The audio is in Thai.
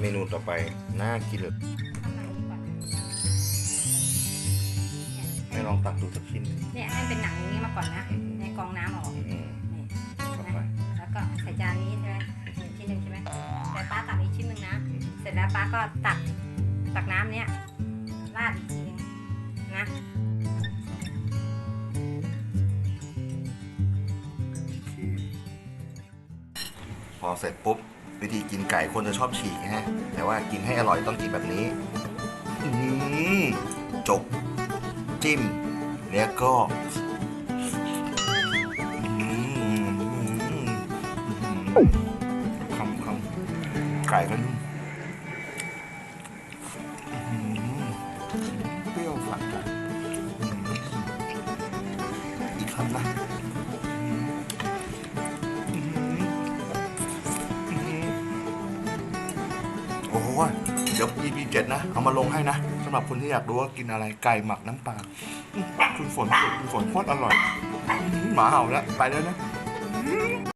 เมนูต่อไปน่ากินเลยไม่ลองตักดูสักชิ้นเนี่ยให้เป็นหนังอย่างนี้มาก่อนนะอืมในกรองน้ำออกอืมนี่เข้านะไปแล้วก็ใส่จานนี้ใช่ไหมนี่ชิ้นหนึ่งใช่ไหมแต่ป้าตักอีกชิ้นหนึ่งนะ เสร็จแล้วป้าก็ตักตักน้ำเนี้ยราดอีกทีนึงนะพอเสร็จปุ๊บ วิธีกินไก่คนจะชอบฉีกฮะ แต่ว่ากินให้อร่อยต้องกินแบบนี้อืมจกจิ้ม แล้วก็คำคำไก่ก็นุ่มเปรี้ยวฝัดอะอืมอีกคำนะ โอ้ยเดี๋ยว EP เจ็ดนะ เอามาลงให้นะสำหรับคนที่อยากรู้ว่ากินอะไรไก่หมักน้ำปลาคุณฝนคุณฝนโคตรอร่อย หมาเห่าแล้ว ไปแล้วนะ